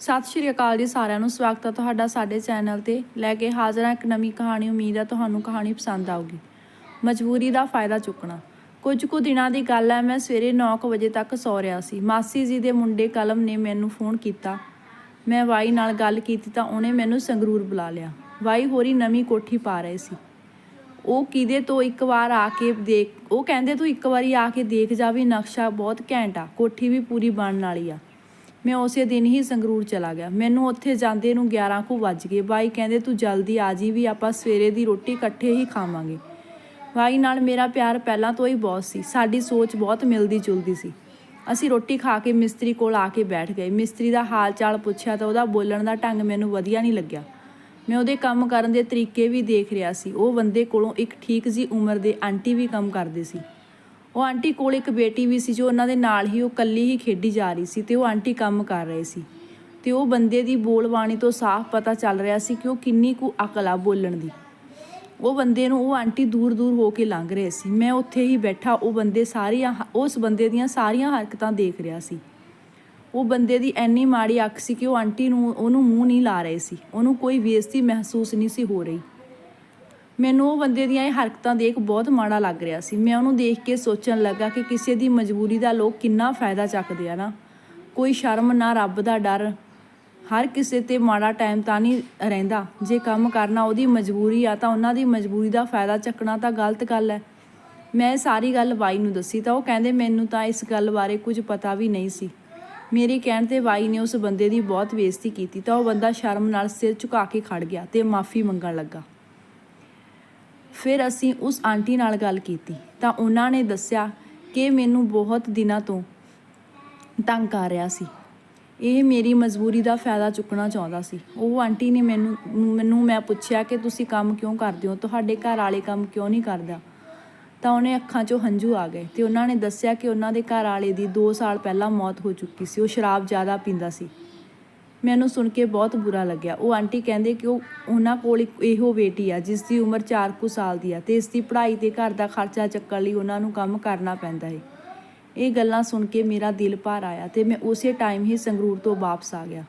ਸਤਿ ਸ਼੍ਰੀ ਅਕਾਲ ਜੀ ਸਾਰਿਆਂ ਨੂੰ। ਸਵਾਗਤ ਹੈ ਤੁਹਾਡਾ ਸਾਡੇ ਚੈਨਲ ਤੇ। ਲੈ ਕੇ ਹਾਜ਼ਰ ਹਾਂ ਇੱਕ ਨਵੀਂ ਕਹਾਣੀ। ਉਮੀਦ ਹੈ ਤੁਹਾਨੂੰ ਕਹਾਣੀ ਪਸੰਦ ਆਊਗੀ। ਮਜਬੂਰੀ ਦਾ ਫਾਇਦਾ ਚੁੱਕਣਾ। ਕੁਝ ਕੁ ਦਿਨਾਂ ਦੀ ਗੱਲ ਹੈ, ਮੈਂ ਸਵੇਰੇ 9:00 ਵਜੇ ਤੱਕ ਸੌ ਰਿਹਾ ਸੀ। ਮਾਸੀ ਜੀ ਦੇ ਮੁੰਡੇ ਕਲਮ ਨੇ ਮੈਨੂੰ ਫੋਨ ਕੀਤਾ। ਮੈਂ ਵਾਈ ਨਾਲ ਗੱਲ ਕੀਤੀ ਤਾਂ ਉਹਨੇ ਮੈਨੂੰ ਸੰਗਰੂਰ ਬੁਲਾ ਲਿਆ। ਵਾਈ ਹੋਰੀ ਨਵੀਂ ਕੋਠੀ ਪਾ ਰਹੇ ਸੀ। ਉਹ ਕਿਦੇ ਤੋਂ ਇੱਕ ਵਾਰ ਆ ਕੇ ਦੇਖ, ਉਹ ਕਹਿੰਦੇ ਤੂੰ ਇੱਕ ਵਾਰੀ ਆ ਕੇ ਦੇਖ ਜਾ ਵੀ ਨਕਸ਼ਾ ਬਹੁਤ ਘੈਂਟ ਆ। ਕੋਠੀ ਵੀ ਪੂਰੀ ਬਣਨ ਵਾਲੀ ਆ। ਮੈਂ ਉਸੇ ਦਿਨ ਹੀ ਸੰਗਰੂਰ ਚਲਾ ਗਿਆ। ਮੈਨੂੰ ਉੱਥੇ ਜਾਂਦੇ ਨੂੰ 11 ਕੁ ਵੱਜ ਗਏ। ਬਾਈ ਕਹਿੰਦੇ, ਤੂੰ ਜਲਦੀ ਆ ਜੀ, ਵੀ ਆਪਾਂ ਸਵੇਰੇ ਦੀ ਰੋਟੀ ਇਕੱਠੇ ਹੀ ਖਾਵਾਂਗੇ। ਬਾਈ ਨਾਲ ਮੇਰਾ ਪਿਆਰ ਪਹਿਲਾਂ ਤੋਂ ਹੀ ਬਹੁਤ ਸੀ। ਸਾਡੀ ਸੋਚ ਬਹੁਤ ਮਿਲਦੀ ਜੁਲਦੀ ਸੀ। ਅਸੀਂ ਰੋਟੀ ਖਾ ਕੇ ਮਿਸਤਰੀ ਕੋਲ ਆ ਕੇ ਬੈਠ ਗਏ। ਮਿਸਤਰੀ ਦਾ ਹਾਲ ਚਾਲ ਪੁੱਛਿਆ ਤਾਂ ਉਹਦਾ ਬੋਲਣ ਦਾ ਢੰਗ ਮੈਨੂੰ ਵਧੀਆ ਨਹੀਂ ਲੱਗਿਆ। ਮੈਂ ਉਹਦੇ ਕੰਮ ਕਰਨ ਦੇ ਤਰੀਕੇ ਵੀ ਦੇਖ ਰਿਹਾ ਸੀ। ਉਹ ਬੰਦੇ ਕੋਲੋਂ ਇੱਕ ਠੀਕ ਜੀ ਉਮਰ ਦੇ ਆਂਟੀ ਵੀ ਕੰਮ ਕਰਦੇ ਸੀ। ਉਹ ਆਂਟੀ ਕੋਲ ਇੱਕ ਬੇਟੀ ਵੀ ਸੀ ਜੋ ਉਹਨਾਂ ਦੇ ਨਾਲ ਹੀ ਉਹ ਇਕੱਲੀ ਹੀ ਖੇਡੀ ਜਾ ਰਹੀ ਸੀ ਤੇ ਉਹ ਆਂਟੀ ਕੰਮ ਕਰ ਰਹੇ ਸੀ। ਤੇ ਉਹ ਬੰਦੇ ਦੀ ਬੋਲਬਾਣੀ ਤੋਂ ਸਾਫ਼ ਪਤਾ ਚੱਲ ਰਿਹਾ ਸੀ ਕਿ ਉਹ ਕਿੰਨੀ ਕੁ ਅਕਲ ਆ ਬੋਲਣ ਦੀ। ਉਹ ਬੰਦੇ ਨੂੰ ਉਹ ਆਂਟੀ ਦੂਰ ਦੂਰ ਹੋ ਕੇ ਲੰਘ ਰਹੇ ਸੀ। ਮੈਂ ਉੱਥੇ ਹੀ ਬੈਠਾ, ਉਹ ਬੰਦੇ ਸਾਰੀਆਂ ਉਸ ਬੰਦੇ ਦੀਆਂ ਸਾਰੀਆਂ ਹਰਕਤਾਂ ਦੇਖ ਰਿਹਾ ਸੀ। ਉਹ ਬੰਦੇ ਦੀ ਐਨੀ ਮਾੜੀ ਅੱਖ ਸੀ ਕਿ ਉਹ ਆਂਟੀ ਨੂੰ, ਉਹਨੂੰ ਮੂੰਹ ਨਹੀਂ ਲਾ ਰਹੇ ਸੀ। ਉਹਨੂੰ ਕੋਈ ਬੇਇੱਜ਼ਤੀ ਮਹਿਸੂਸ ਨਹੀਂ ਸੀ ਹੋ ਰਹੀ। ਮੈਨੂੰ ਉਹ ਬੰਦੇ ਦੀਆਂ ਇਹ ਹਰਕਤਾਂ ਦੇਖ ਬਹੁਤ ਮਾੜਾ ਲੱਗ ਰਿਹਾ ਸੀ। ਮੈਂ ਉਹਨੂੰ ਦੇਖ ਕੇ ਸੋਚਣ ਲੱਗਾ ਕਿ ਕਿਸੇ ਦੀ ਮਜਬੂਰੀ ਦਾ ਲੋਕ ਕਿੰਨਾ ਫਾਇਦਾ ਚੱਕਦੇ ਆ ਨਾ। ਕੋਈ ਸ਼ਰਮ ਨਾ, ਰੱਬ ਦਾ ਡਰ। ਹਰ ਕਿਸੇ ਤੇ ਮਾੜਾ ਟਾਈਮ ਤਾਂ ਨਹੀਂ ਰਹਿੰਦਾ। ਜੇ ਕੰਮ ਕਰਨਾ ਉਹਦੀ ਮਜਬੂਰੀ ਆ ਤਾਂ ਉਹਨਾਂ ਦੀ ਮਜਬੂਰੀ ਦਾ ਫਾਇਦਾ ਚੱਕਣਾ ਤਾਂ ਗਲਤ ਗੱਲ ਹੈ। ਮੈਂ ਸਾਰੀ ਗੱਲ ਬਾਈ ਨੂੰ ਦੱਸੀ ਤਾਂ ਉਹ ਕਹਿੰਦੇ ਮੈਨੂੰ ਤਾਂ ਇਸ ਗੱਲ ਬਾਰੇ ਕੁਝ ਪਤਾ ਵੀ ਨਹੀਂ ਸੀ। ਮੇਰੇ ਕਹਿਣ ਤੇ ਬਾਈ ਨੇ ਉਸ ਬੰਦੇ ਦੀ ਬਹੁਤ ਬੇਇੱਜ਼ਤੀ ਕੀਤੀ ਤਾਂ ਉਹ ਬੰਦਾ ਸ਼ਰਮ ਨਾਲ ਸਿਰ ਝੁਕਾ ਕੇ ਖੜ ਗਿਆ ਤੇ ਮਾਫੀ ਮੰਗਣ ਲੱਗਾ। ਫਿਰ ਅਸੀਂ ਉਸ ਆਂਟੀ ਨਾਲ ਗੱਲ ਕੀਤੀ। ਤਾਂ ਉਹਨਾਂ ਨੇ ਦੱਸਿਆ ਕਿ ਮੈਨੂੰ ਬਹੁਤ ਦਿਨਾਂ ਤੋਂ ਤੰਗ ਕਰ ਰਿਹਾ ਸੀ। ਇਹ ਮੇਰੀ ਮਜਬੂਰੀ ਦਾ ਫਾਇਦਾ ਚੁੱਕਣਾ ਚਾਹੁੰਦਾ ਸੀ। ਉਹ ਆਂਟੀ ਨੇ ਮੈਨੂੰ ਮੈਨੂੰ ਮੈਂ ਪੁੱਛਿਆ ਕਿ ਤੁਸੀਂ ਕੰਮ ਕਿਉਂ ਕਰਦੇ ਹੋ? ਤੁਹਾਡੇ ਘਰ ਵਾਲੇ ਕੰਮ ਕਿਉਂ ਨਹੀਂ ਕਰਦਾ? ਤਾਂ ਉਹਨੇ ਅੱਖਾਂ 'ਚੋਂ ਹੰਝੂ ਆ ਗਏ ਤੇ ਉਹਨਾਂ ਨੇ ਦੱਸਿਆ ਕਿ ਉਹਨਾਂ ਦੇ ਘਰ ਵਾਲੇ ਦੀ 2 ਸਾਲ ਪਹਿਲਾਂ ਮੌਤ ਹੋ ਚੁੱਕੀ ਸੀ। ਉਹ ਸ਼ਰਾਬ ਜ਼ਿਆਦਾ ਪੀਂਦਾ ਸੀ। ਮੈਨੂੰ ਸੁਣ ਕੇ ਬਹੁਤ ਬੁਰਾ ਲੱਗਿਆ। ਉਹ ਆਂਟੀ ਕਹਿੰਦੇ ਕਿ ਉਹ ਉਹਨਾਂ ਕੋਲ ਇੱਕ ਇਹੋ ਬੇਟੀ ਆ ਜਿਸ ਦੀ ਉਮਰ 4 ਕੁ ਸਾਲ ਦੀ ਆ ਤੇ ਇਸ ਦੀ ਪੜ੍ਹਾਈ ਤੇ ਘਰ ਦਾ ਖਰਚਾ ਚੱਕਣ ਲਈ ਉਹਨਾਂ ਨੂੰ ਕੰਮ ਕਰਨਾ ਪੈਂਦਾ ਹੈ ਇਹ ਗੱਲਾਂ ਸੁਣ ਕੇ ਮੇਰਾ ਦਿਲ ਭਾਰ ਆਇਆ ਤੇ ਮੈਂ ਉਸੇ ਟਾਈਮ ਹੀ ਸੰਗਰੂਰ ਤੋਂ ਵਾਪਸ ਆ ਗਿਆ।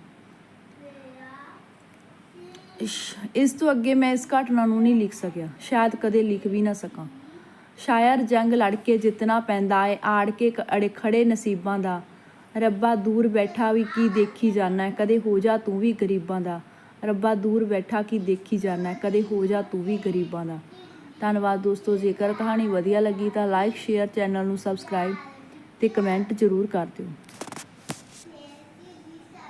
ਇਸ਼, ਤੋਂ ਅੱਗੇ ਮੈਂ ਇਸ ਘਟਨਾ ਨੂੰ ਨਹੀਂ ਲਿਖ ਸਕਿਆ। ਸ਼ਾਇਦ ਕਦੇ ਲਿਖ ਵੀ ਨਾ ਸਕਾਂ। ਸ਼ਾਇਰ ਜੰਗ ਲੜ ਕੇ ਜਿੱਤਣਾ ਪੈਂਦਾ ਏ ਆੜ ਕੇ ਅੜੇ ਖੜੇ ਨਸੀਬਾਂ ਦਾ ਰੱਬਾ ਦੂਰ ਬੈਠਾ ਵੀ ਕੀ ਦੇਖੀ ਜਾਣਾ ਕਦੇ ਹੋ ਜਾ ਤੂੰ ਵੀ ਗਰੀਬਾਂ ਦਾ। ਰੱਬਾ ਦੂਰ ਬੈਠਾ ਕੀ ਦੇਖੀ ਜਾਣਾ ਕਦੇ ਹੋ ਜਾ ਤੂੰ ਵੀ ਗਰੀਬਾਂ ਦਾ। ਧੰਨਵਾਦ ਦੋਸਤੋ, ਜੇਕਰ ਕਹਾਣੀ ਵਧੀਆ ਲੱਗੀ ਤਾਂ ਲਾਈਕ, ਸ਼ੇਅਰ, ਚੈਨਲ ਨੂੰ ਸਬਸਕ੍ਰਾਈਬ ਤੇ ਕਮੈਂਟ ਜ਼ਰੂਰ ਕਰ ਦਿਓ।